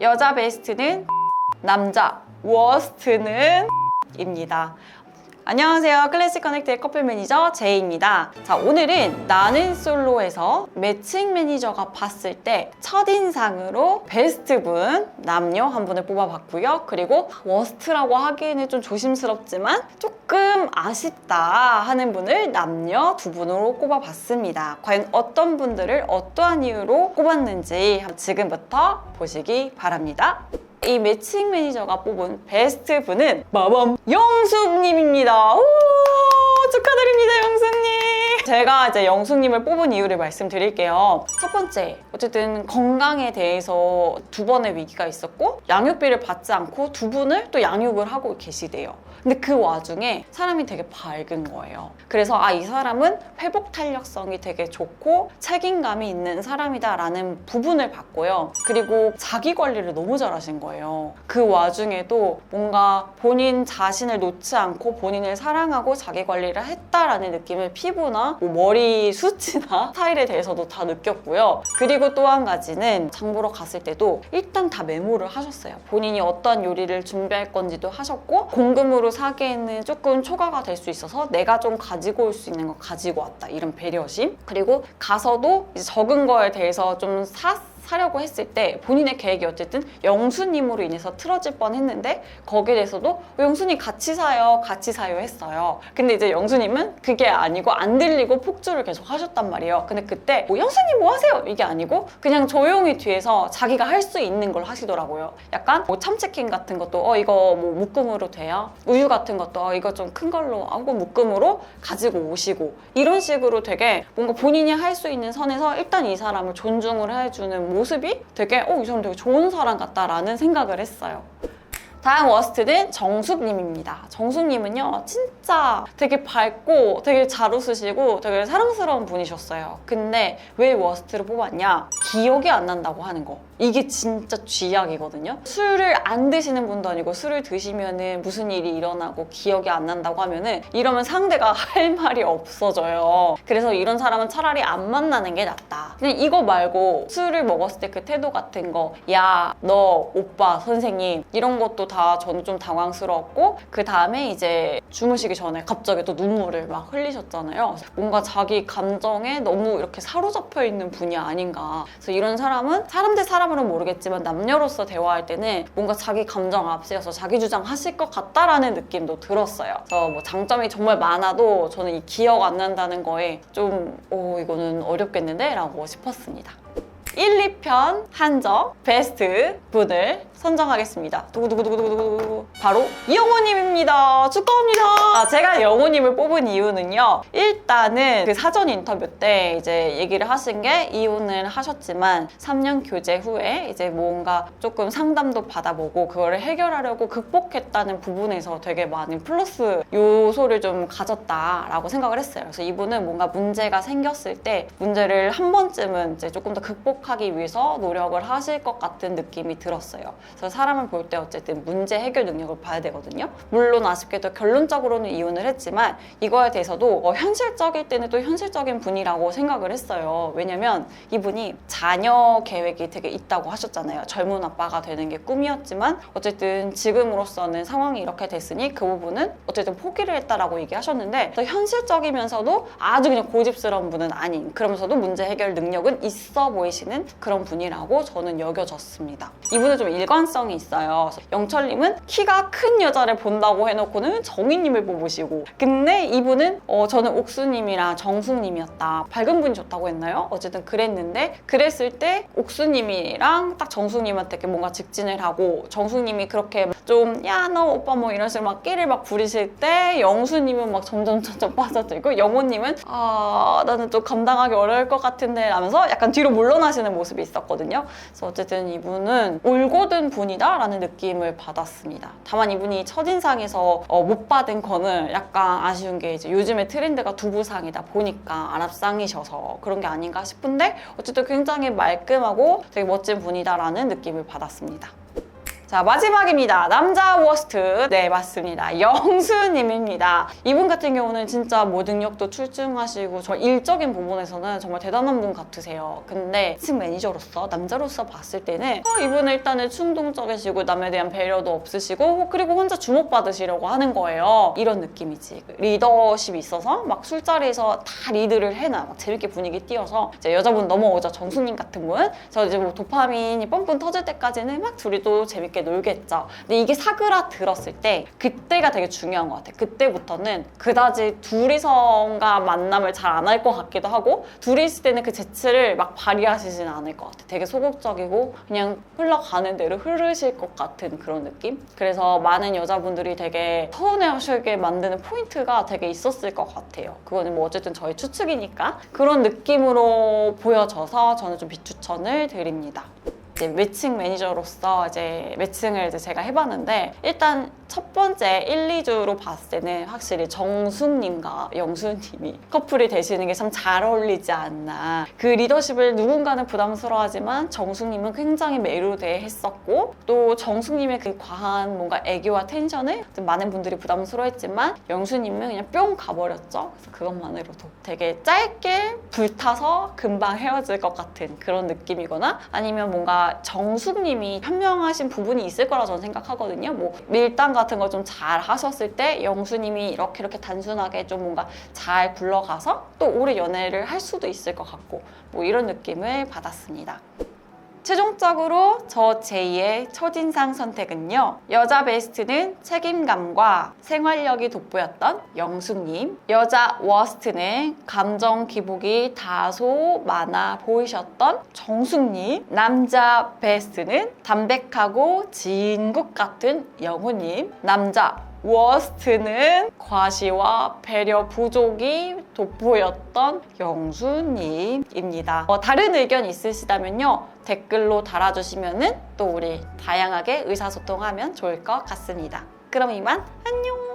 여자 베스트는 남자 워스트는 입니다. 안녕하세요. 클래식 커넥트의 커플 매니저 제이입니다. 자, 오늘은 나는 솔로에서 매칭 매니저가 봤을 때 첫인상으로 베스트 분, 남녀 한 분을 뽑아봤고요. 그리고 워스트라고 하기에는 좀 조심스럽지만 조금 아쉽다 하는 분을 남녀 두 분으로 꼽아봤습니다. 과연 어떤 분들을 어떠한 이유로 꼽았는지 지금부터 보시기 바랍니다. 이 매칭 매니저가 뽑은 베스트 분은 마밤 영숙님입니다. 오, 축하드립니다, 영숙님. 제가 이제 영숙님을 뽑은 이유를 말씀드릴게요. 첫 번째, 어쨌든 건강에 대해서 두 번의 위기가 있었고 양육비를 받지 않고 두 분을 또 양육을 하고 계시대요. 근데 그 와중에 사람이 되게 밝은 거예요. 그래서 아, 이 사람은 회복 탄력성이 되게 좋고 책임감이 있는 사람이다라는 부분을 봤고요. 그리고 자기 관리를 너무 잘하신 거예요. 그 와중에도 뭔가 본인 자신을 놓지 않고 본인을 사랑하고 자기 관리를 했다라는 느낌을 피부나 뭐 머리 숱이나 스타일에 대해서도 다 느꼈고요. 그리고 또 한 가지는 장 보러 갔을 때도 일단 다 메모를 하셨어요. 본인이 어떤 요리를 준비할 건지도 하셨고 공금으로 사기에는 조금 초과가 될 수 있어서 내가 좀 가지고 올 수 있는 거 가지고 왔다. 이런 배려심. 그리고 가서도 적은 거에 대해서 좀 사, 사려고 했을 때 본인의 계획이 어쨌든 영수님으로 인해서 틀어질 뻔 했는데 거기에 대해서도 어, 영수님 같이 사요 같이 사요 했어요. 근데 이제 영수님은 그게 아니고 안 들리고 폭주를 계속 하셨단 말이에요. 근데 그때 뭐 영수님 뭐 하세요? 이게 아니고 그냥 조용히 뒤에서 자기가 할 수 있는 걸 하시더라고요. 약간 뭐 참치킨 같은 것도 어 이거 뭐 묶음으로 돼요? 우유 같은 것도 어 이거 좀 큰 걸로 하고 묶음으로 가지고 오시고. 이런 식으로 되게 뭔가 본인이 할 수 있는 선에서 일단 이 사람을 존중을 해주는 모습이 되게 어 이 사람 되게 좋은 사람 같다라는 생각을 했어요. 다음 워스트는 정숙님입니다. 정숙님은요, 진짜 되게 밝고 되게 잘 웃으시고 되게 사랑스러운 분이셨어요. 근데 왜 워스트를 뽑았냐? 기억이 안 난다고 하는 거. 이게 진짜 쥐약이거든요. 술을 안 드시는 분도 아니고 술을 드시면은 무슨 일이 일어나고 기억이 안 난다고 하면은 이러면 상대가 할 말이 없어져요. 그래서 이런 사람은 차라리 안 만나는 게 낫다. 그냥 이거 말고 술을 먹었을 때 그 태도 같은 거, 야, 너, 오빠, 선생님 이런 것도 다 저는 좀 당황스러웠고 그 다음에 이제 주무시기 전에 갑자기 또 눈물을 막 흘리셨잖아요. 뭔가 자기 감정에 너무 이렇게 사로잡혀 있는 분이 아닌가. 그래서 이런 사람은 사람 대 사람으로는 모르겠지만 남녀로서 대화할 때는 뭔가 자기 감정 앞세워서 자기 주장 하실 것 같다라는 느낌도 들었어요. 그래서 뭐 장점이 정말 많아도 저는 이 기억 안 난다는 거에 좀, 오, 이거는 어렵겠는데? 라고 싶었습니다. 1, 2편 한정 베스트 분을 선정하겠습니다. 두구두구두구두구두구 바로 이영호님입니다. 축하합니다. 아, 제가 영호님을 뽑은 이유는요. 일단은 그 사전 인터뷰 때 이제 얘기를 하신 게 이혼을 하셨지만 3년 교제 후에 이제 뭔가 조금 상담도 받아보고 그거를 해결하려고 극복했다는 부분에서 되게 많은 플러스 요소를 좀 가졌다라고 생각을 했어요. 그래서 이분은 뭔가 문제가 생겼을 때 문제를 한 번쯤은 이제 조금 더 극복 하기 위해서 노력을 하실 것 같은 느낌이 들었어요. 그래서 사람을 볼 때 어쨌든 문제 해결 능력을 봐야 되거든요. 물론 아쉽게도 결론적으로는 이혼을 했지만 이거에 대해서도 어, 현실적일 때는 또 현실적인 분이라고 생각을 했어요. 왜냐면 이분이 자녀 계획이 되게 있다고 하셨잖아요. 젊은 아빠가 되는 게 꿈이었지만 어쨌든 지금으로서는 상황이 이렇게 됐으니 그 부분은 어쨌든 포기를 했다라고 얘기하셨는데 또 현실적이면서도 아주 그냥 고집스러운 분은 아닌 그러면서도 문제 해결 능력은 있어 보이시는 그런 분이라고 저는 여겨졌습니다. 이분은 좀 일관성이 있어요. 영철님은 키가 큰 여자를 본다고 해놓고는 정희님을 뽑으시고 근데 이분은 어, 저는 옥수님이랑 정숙님이었다. 밝은 분이 좋다고 했나요? 어쨌든 그랬는데 그랬을 때 옥수님이랑 딱 정숙님한테 뭔가 직진을 하고 정숙님이 그렇게 좀 야 너 오빠 뭐 이런 식으로 막 끼를 막 부리실 때 영수님은 막 점점 점점 빠져들고 영호님은 아 나는 좀 감당하기 어려울 것 같은데 라면서 약간 뒤로 물러나시 는 모습이 있었거든요. 그래서 어쨌든 이분은 올곧은 분이다라는 느낌을 받았습니다. 다만 이분이 첫인상에서 어, 못 받은 거는 약간 아쉬운 게 이제 요즘에 트렌드가 두부상이다 보니까 아랍상이셔서 그런 게 아닌가 싶은데 어쨌든 굉장히 말끔하고 되게 멋진 분이다라는 느낌을 받았습니다. 자 마지막입니다. 남자 워스트 네 맞습니다. 영수님입니다. 이분 같은 경우는 진짜 뭐 능력도 출중하시고 저 일적인 부분에서는 정말 대단한 분 같으세요. 근데 팀 매니저로서 남자로서 봤을 때는 어, 이분은 일단은 충동적이시고 남에 대한 배려도 없으시고 그리고 혼자 주목받으시려고 하는 거예요. 이런 느낌이지. 리더십이 있어서 막 술자리에서 다 리드를 해놔. 막 재밌게 분위기 띄워서 이제 여자분 넘어오자 정수님 같은 분. 저 이제 뭐 도파민이 뻥뻥 터질 때까지는 막 둘이 또 재밌게 놀겠죠. 근데 이게 사그라들었을 때 그때가 되게 중요한 것 같아. 그때부터는 그다지 둘이서가 만남을 잘 안 할 것 같기도 하고 둘이 있을 때는 그 재치를 막 발휘하시진 않을 것 같아. 되게 소극적이고 그냥 흘러가는 대로 흐르실 것 같은 그런 느낌? 그래서 많은 여자분들이 되게 서운해하시게 만드는 포인트가 되게 있었을 것 같아요. 그거는 뭐 어쨌든 저희 추측이니까 그런 느낌으로 보여져서 저는 좀 비추천을 드립니다. 이제 매칭 매니저로서 이제 매칭을 이제 제가 해봤는데 일단 첫 번째 1, 2주로 봤을 때는 확실히 정숙님과 영수님이 커플이 되시는 게 참 잘 어울리지 않나. 그 리더십을 누군가는 부담스러워하지만 정숙님은 굉장히 매료돼 했었고 또 정숙님의 그 과한 뭔가 애교와 텐션을 좀 많은 분들이 부담스러워했지만 영수님은 그냥 뿅 가버렸죠. 그래서 그것만으로도 되게 짧게 불타서 금방 헤어질 것 같은 그런 느낌이거나 아니면 뭔가 정숙님이 현명하신 부분이 있을 거라 저는 생각하거든요. 뭐 밀당 같은 거좀잘 하셨을 때 영수님이 이렇게 이렇게 단순하게 좀 뭔가 잘 굴러가서 또 오래 연애를 할 수도 있을 것 같고 뭐 이런 느낌을 받았습니다. 최종적으로 저 제2의 첫인상 선택은요. 여자 베스트는 책임감과 생활력이 돋보였던 영숙님. 여자 워스트는 감정 기복이 다소 많아 보이셨던 정숙님. 남자 베스트는 담백하고 진국 같은 영호님. 남자 워스트는 과시와 배려 부족이 돋보였던 영수님입니다. 어, 다른 의견 있으시다면요 댓글로 달아주시면은 또 우리 다양하게 의사소통하면 좋을 것 같습니다. 그럼 이만 안녕.